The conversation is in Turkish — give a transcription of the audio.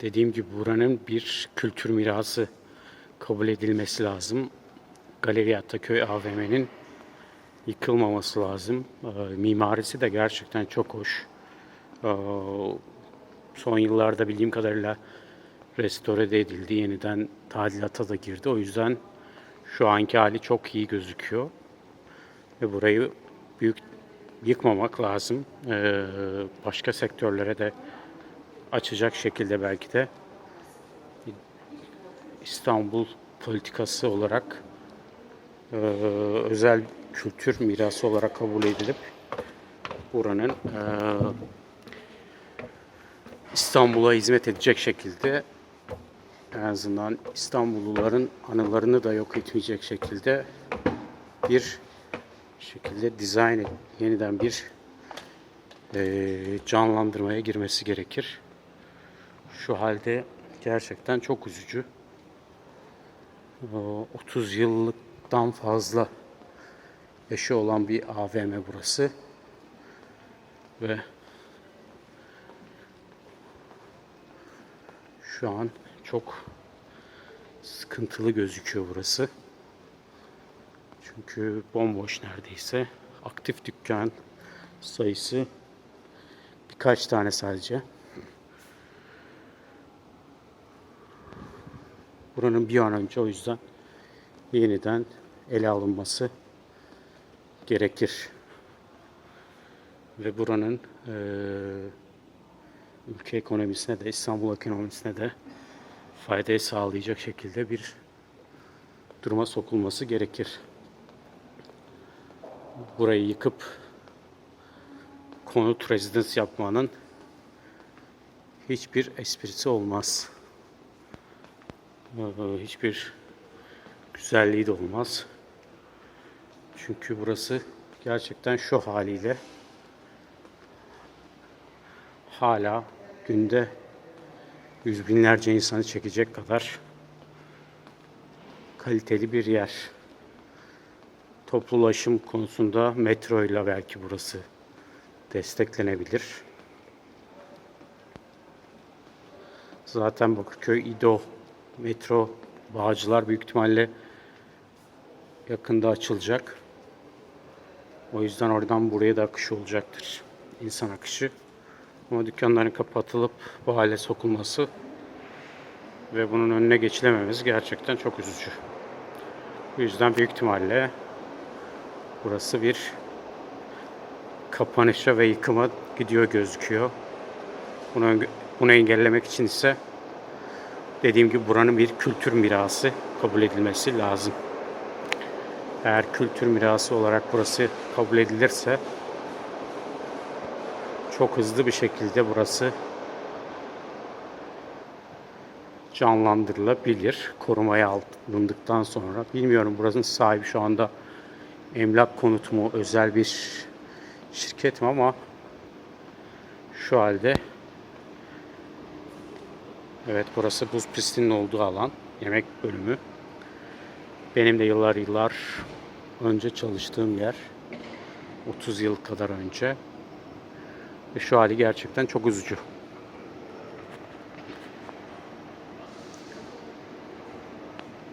Dediğim gibi buranın bir kültür mirası kabul edilmesi lazım. Galeri Ataköy AVM'nin yıkılmaması lazım. Ee, mimarisi de gerçekten çok hoş. Ee, son yıllarda bildiğim kadarıyla restore de edildi. Yeniden tadilata da girdi. O yüzden şu anki hali çok iyi gözüküyor. Ve burayı büyük yıkmamak lazım. Ee, başka sektörlere de açacak şekilde belki de İstanbul politikası olarak e, özel kültür mirası olarak kabul edilip buranın e, İstanbul'a hizmet edecek şekilde en azından İstanbulluların anılarını da yok etmeyecek şekilde bir şekilde dizayn yeniden bir e, canlandırmaya girmesi gerekir. Şu halde gerçekten çok üzücü. O 30 yıllıktan fazla yaşı olan bir AVM burası. Ve şu an çok sıkıntılı gözüküyor burası. Çünkü bomboş neredeyse. Aktif dükkan sayısı birkaç tane sadece. Buranın bir an önce o yüzden yeniden ele alınması gerekir. Ve buranın eee, ülke ekonomisine de İstanbul ekonomisine de faydayı sağlayacak şekilde bir duruma sokulması gerekir. Burayı yıkıp konut rezidans yapmanın hiçbir esprisi olmaz. Ee, hiçbir güzelliği de olmaz. Çünkü burası gerçekten şu haliyle hala günde yüz binlerce insanı çekecek kadar kaliteli bir yer. Toplu ulaşım konusunda metro ile belki burası desteklenebilir. Zaten Bakırköy İdo metro Bağcılar büyük ihtimalle yakında açılacak. O yüzden oradan buraya da akış olacaktır. İnsan akışı. Ama dükkanların kapatılıp bu hale sokulması ve bunun önüne geçilememesi gerçekten çok üzücü. Bu yüzden büyük ihtimalle burası bir kapanışa ve yıkıma gidiyor gözüküyor. Bunu, bunu engellemek için ise dediğim gibi buranın bir kültür mirası kabul edilmesi lazım. Eğer kültür mirası olarak burası kabul edilirse çok hızlı bir şekilde burası canlandırılabilir. Korumaya alındıktan sonra. Bilmiyorum buranın sahibi şu anda emlak konut mu, özel bir şirket mi ama şu halde Evet burası buz pistinin olduğu alan. Yemek bölümü. Benim de yıllar yıllar önce çalıştığım yer. 30 yıl kadar önce. Ve şu hali gerçekten çok üzücü.